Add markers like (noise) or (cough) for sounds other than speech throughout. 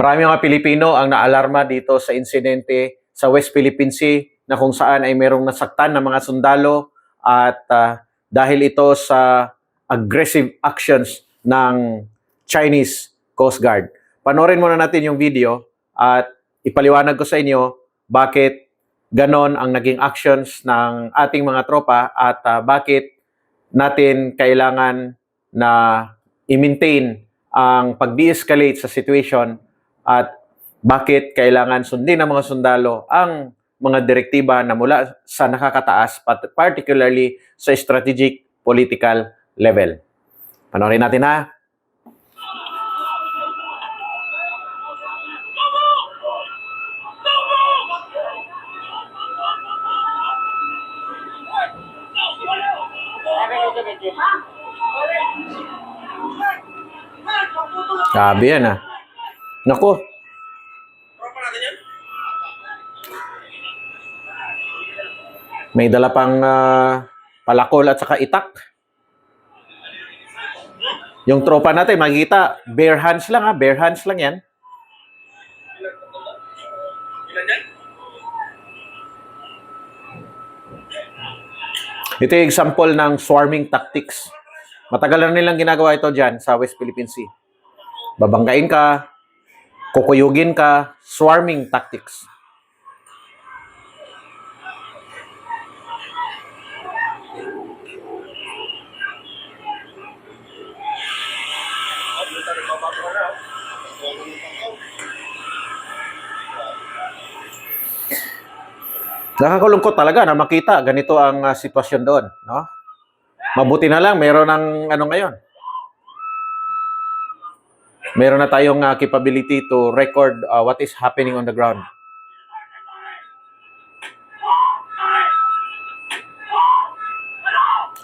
Marami mga Pilipino ang naalarma dito sa insidente sa West Philippine Sea na kung saan ay merong nasaktan na mga sundalo at ah, dahil ito sa aggressive actions ng Chinese Coast Guard. Panorin muna natin yung video at ipaliwanag ko sa inyo bakit ganon ang naging actions ng ating mga tropa at ah, bakit natin kailangan na i-maintain ang pag-de-escalate sa situation at bakit kailangan sundin ng mga sundalo ang mga direktiba na mula sa nakakataas, particularly sa strategic political level. Panoorin natin ha. Sabi yan ah. Nako, may dala pang ah, palakol at saka itak. Yung tropa natin, makikita, bare hands lang ha, bare hands lang yan. Ito yung example ng swarming tactics. Matagal na nilang ginagawa ito dyan sa West Philippine Sea. Babanggain ka, kukuyugin ka, swarming tactics. Nakakalungkot talaga na makita ganito ang ah, sitwasyon doon, no? Mabuti na lang meron ng ano ngayon. Meron na tayong ah, capability to record ah, what is happening on the ground.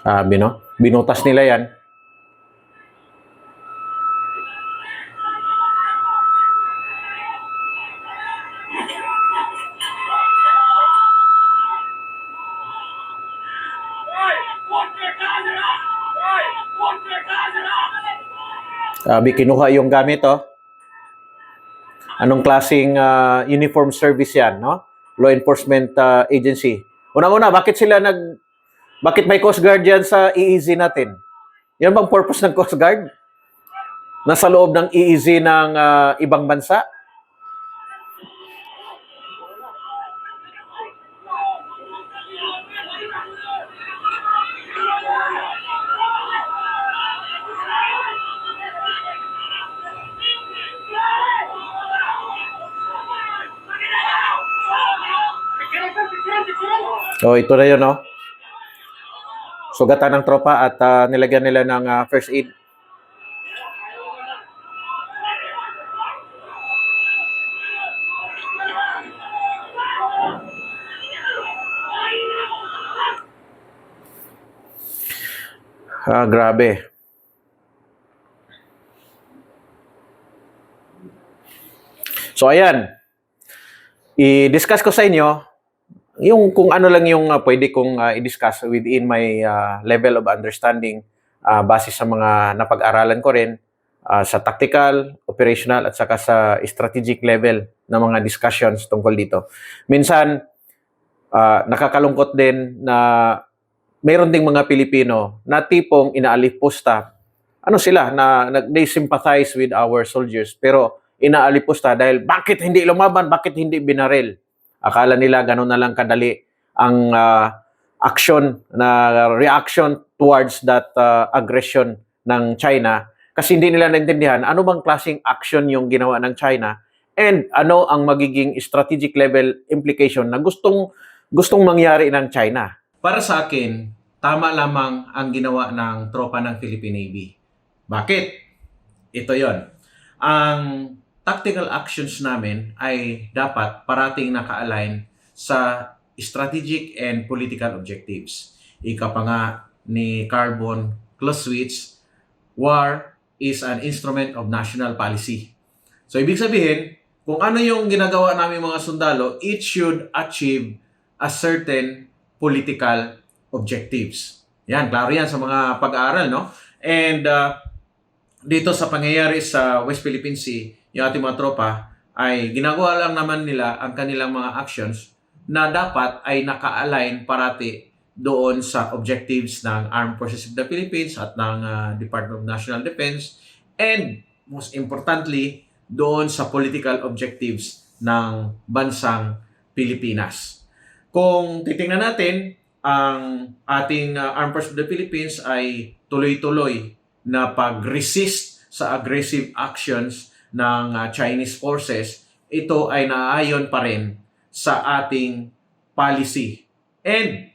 Ah, bino, binutas nila 'yan. Sabi, kinuha yung gamit, oh. Anong klaseng ah, uniform service yan, no? Law enforcement ah, agency. Unang-una, bakit sila nag... Bakit may Coast Guard yan sa EEZ natin? Yan bang purpose ng Coast Guard? Nasa loob ng EEZ ng ah, ibang bansa? So, ito na yun, no? Sugatan ng tropa at ah, nilagyan nila ng ah, first aid. Ah, grabe. So, ayan. I-discuss ko sa inyo yung kung ano lang yung ah, pwede kong ah, i-discuss within my ah, level of understanding ah, base sa mga napag-aralan ko rin ah, sa tactical, operational at saka sa strategic level ng mga discussions tungkol dito. Minsan ah, nakakalungkot din na mayroon ding mga Pilipino na tipong inaalipusta. Ano sila na nag- they sympathize with our soldiers pero inaalipusta dahil bakit hindi lumaban, bakit hindi binaril? Akala nila ganun na lang kadali ang ah, action na reaction towards that ah, aggression ng China kasi hindi nila naintindihan ano bang klaseng action yung ginawa ng China and ano ang magiging strategic level implication na gustong gustong mangyari ng China. Para sa akin, tama lamang ang ginawa ng tropa ng Philippine Navy. Bakit? Ito 'yon. Ang tactical actions namin ay dapat parating naka-align sa strategic and political objectives. Ika pa nga ni Carbon Clausewitz, war is an instrument of national policy. So, ibig sabihin, kung ano yung ginagawa namin mga sundalo, it should achieve a certain political objectives. Yan, klaro yan sa mga pag-aaral, no? And uh, dito sa pangyayari sa West Philippine Sea, yung ating mga tropa, ay ginagawa lang naman nila ang kanilang mga actions na dapat ay naka-align parati doon sa objectives ng Armed Forces of the Philippines at ng uh, Department of National Defense and most importantly doon sa political objectives ng bansang Pilipinas. Kung titingnan natin, ang ating uh, Armed Forces of the Philippines ay tuloy-tuloy na pag-resist sa aggressive actions ng uh, Chinese forces, ito ay naayon pa rin sa ating policy and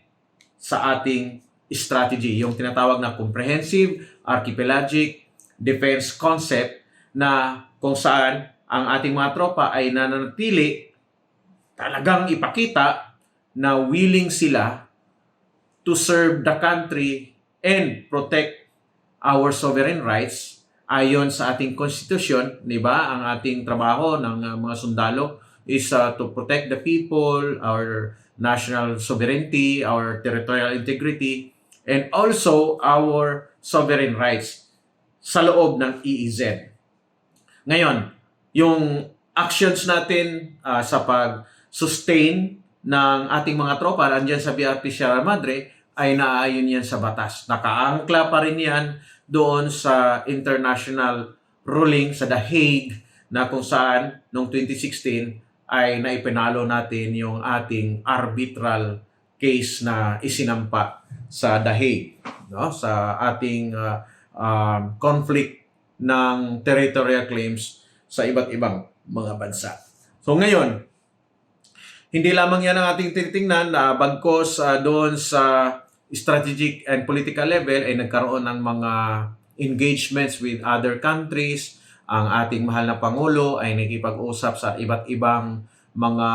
sa ating strategy, yung tinatawag na comprehensive archipelagic defense concept na kung saan ang ating mga tropa ay nananatili talagang ipakita na willing sila to serve the country and protect our sovereign rights ayon sa ating konstitusyon, 'di ba? Ang ating trabaho ng uh, mga sundalo is uh, to protect the people, our national sovereignty, our territorial integrity, and also our sovereign rights sa loob ng EEZ. Ngayon, yung actions natin uh, sa pag-sustain ng ating mga tropa andyan sa BRP Sierra Madre ay naaayon yan sa batas. Nakaangkla pa rin yan doon sa international ruling sa The Hague na kung saan noong 2016 ay naipinalo natin yung ating arbitral case na isinampa sa The Hague no sa ating uh, um, conflict ng territorial claims sa iba't ibang mga bansa. So ngayon, hindi lamang yan ang ating titingnan na bagkos uh, doon sa strategic and political level ay nagkaroon ng mga engagements with other countries, ang ating mahal na Pangulo ay nakipag-usap sa iba't ibang mga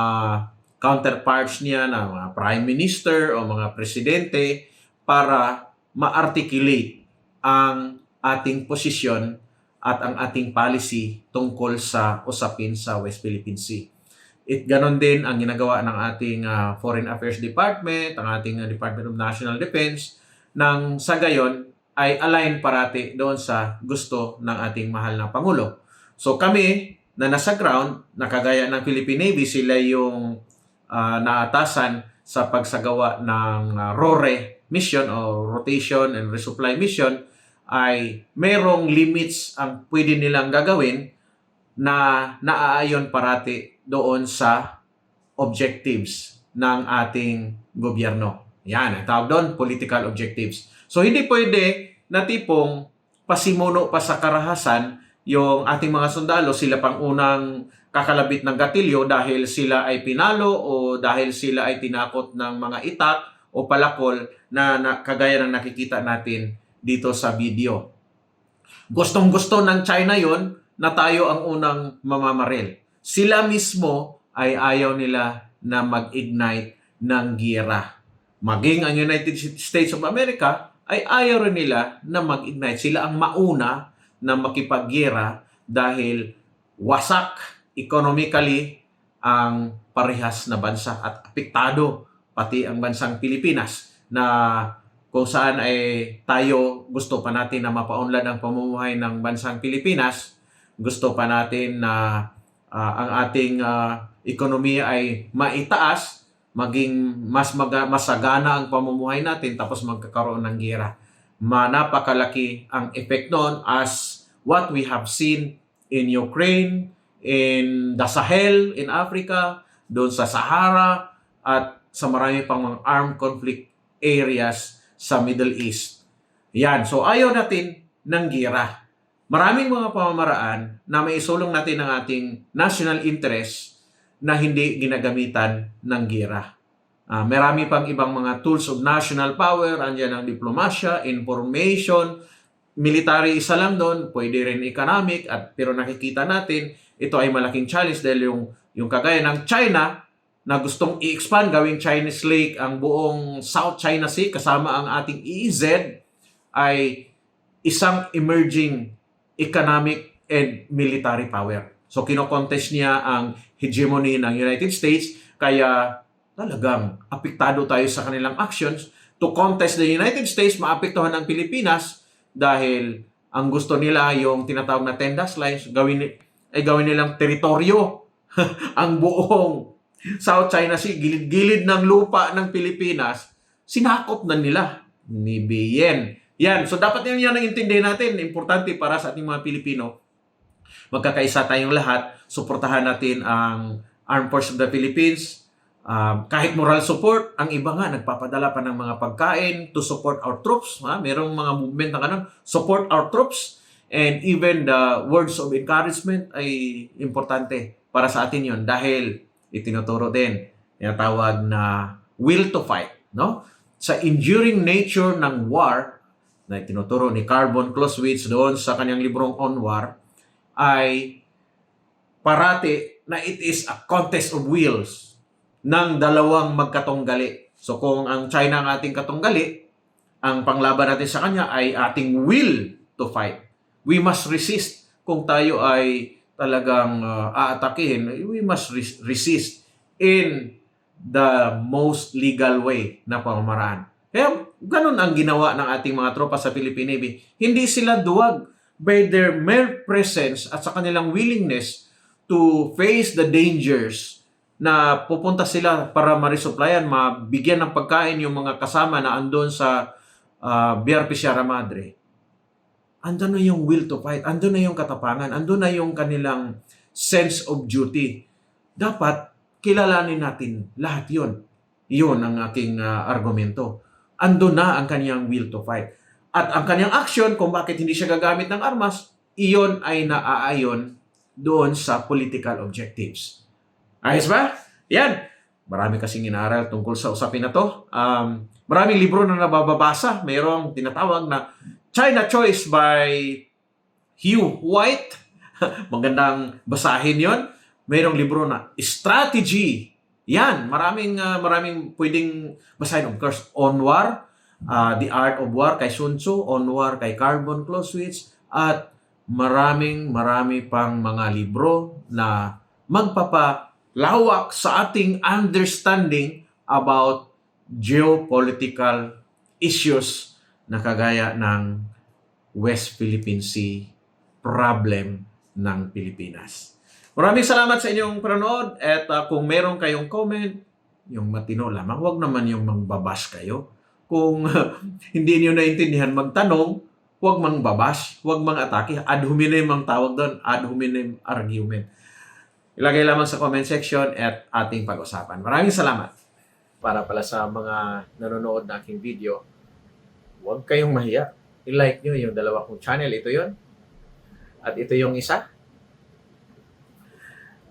counterparts niya na mga prime minister o mga presidente para ma-articulate ang ating posisyon at ang ating policy tungkol sa usapin sa West Philippine Sea. It ganon din ang ginagawa ng ating uh, Foreign Affairs Department, ang ating uh, Department of National Defense, nang sa gayon ay align parati doon sa gusto ng ating mahal na Pangulo. So kami na nasa ground, nakagaya ng Philippine Navy, sila yung uh, naatasan sa pagsagawa ng uh, RORE mission o Rotation and Resupply mission ay merong limits ang pwede nilang gagawin na naaayon parati doon sa objectives ng ating gobyerno. Yan, ang tawag doon, political objectives. So, hindi pwede na tipong pasimuno pa sa karahasan yung ating mga sundalo, sila pang unang kakalabit ng gatilyo dahil sila ay pinalo o dahil sila ay tinakot ng mga itak o palakol na, na kagaya ng nakikita natin dito sa video. Gustong gusto ng China yon na tayo ang unang mamamaril. Sila mismo ay ayaw nila na mag-ignite ng giyera. Maging ang United States of America ay ayaw rin nila na mag-ignite. Sila ang mauna na makipaggera dahil wasak economically ang parehas na bansa at apektado pati ang bansang Pilipinas na kung saan ay tayo gusto pa natin na mapaunlad ang pamumuhay ng bansang Pilipinas, gusto pa natin na uh, ang ating uh, ekonomiya ay maitaas, maging mas maga, masagana ang pamumuhay natin tapos magkakaroon ng gera. Manapakalaki ang effect noon as what we have seen in Ukraine, in the Sahel in Africa, doon sa Sahara, at sa marami pang mga armed conflict areas sa Middle East. Yan. So ayaw natin ng gira. Maraming mga pamamaraan na may isulong natin ng ating national interest na hindi ginagamitan ng gira. Uh, marami pang ibang mga tools of national power, andyan ang diplomasya, information, military isa lang doon, pwede rin economic, at pero nakikita natin, ito ay malaking challenge dahil yung, yung kagaya ng China, na gustong i-expand gawing Chinese Lake ang buong South China Sea kasama ang ating EEZ ay isang emerging economic and military power. So kinokontest niya ang hegemony ng United States kaya talagang apektado tayo sa kanilang actions to contest the United States maapektuhan ang Pilipinas dahil ang gusto nila yung tinatawag na Tendas Lines gawin ay gawin nilang teritoryo (laughs) ang buong South China Sea, gilid-gilid ng lupa ng Pilipinas, sinakop na nila ni BN. Yan, so dapat yan yan ang intindihin natin. Importante para sa ating mga Pilipino. Magkakaisa tayong lahat, suportahan natin ang Armed Forces of the Philippines. Um, kahit moral support, ang iba nga nagpapadala pa ng mga pagkain to support our troops. Ha? Merong mga movement na ganun, support our troops. And even the words of encouragement ay importante para sa atin yon dahil itinuturo din tinatawag na will to fight no sa enduring nature ng war na tinuturo ni Carbon Clausewitz doon sa kanyang librong On War ay parati na it is a contest of wills ng dalawang magkatunggali. So kung ang China ang ating katunggali, ang panglaban natin sa kanya ay ating will to fight. We must resist kung tayo ay talagang uh, aatakihin, we must res- resist in the most legal way na pamamaraan. Kaya ganun ang ginawa ng ating mga tropa sa Philippine Navy. Hindi sila duwag by their mere presence at sa kanilang willingness to face the dangers na pupunta sila para ma-resupplyan, mabigyan ng pagkain yung mga kasama na andon sa uh, BRP Sierra Madre. Andun na yung will to fight, andun na yung katapangan, andun na yung kanilang sense of duty. Dapat kilalanin natin lahat yon. Yun ang aking uh, argumento. Andun na ang kanyang will to fight. At ang kanyang action kung bakit hindi siya gagamit ng armas, iyon ay naaayon doon sa political objectives. Ayos ba? Yan. Marami kasing inaral tungkol sa usapin na to. Um, maraming libro na nababasa. Mayroong tinatawag na China Choice by Hugh White. (laughs) Magandang basahin yon. Mayroong libro na Strategy. Yan, maraming uh, maraming pwedeng basahin. Of course, On War, uh, The Art of War kay Sun Tzu, On War kay Carbon Clausewitz, at maraming marami pang mga libro na magpapalawak sa ating understanding about geopolitical issues na kagaya ng West Philippine Sea problem ng Pilipinas. Maraming salamat sa inyong panonood at uh, kung meron kayong comment, yung matino lamang, huwag naman yung mangbabash kayo. Kung (laughs) hindi niyo naintindihan magtanong, huwag mang babash, huwag mang atake. Ad hominem ang tawag doon, ad hominem argument. Ilagay lamang sa comment section at ating pag-usapan. Maraming salamat. Para pala sa mga nanonood na aking video, huwag kayong mahiya. I-like nyo yung dalawa kong channel. Ito yon At ito yung isa.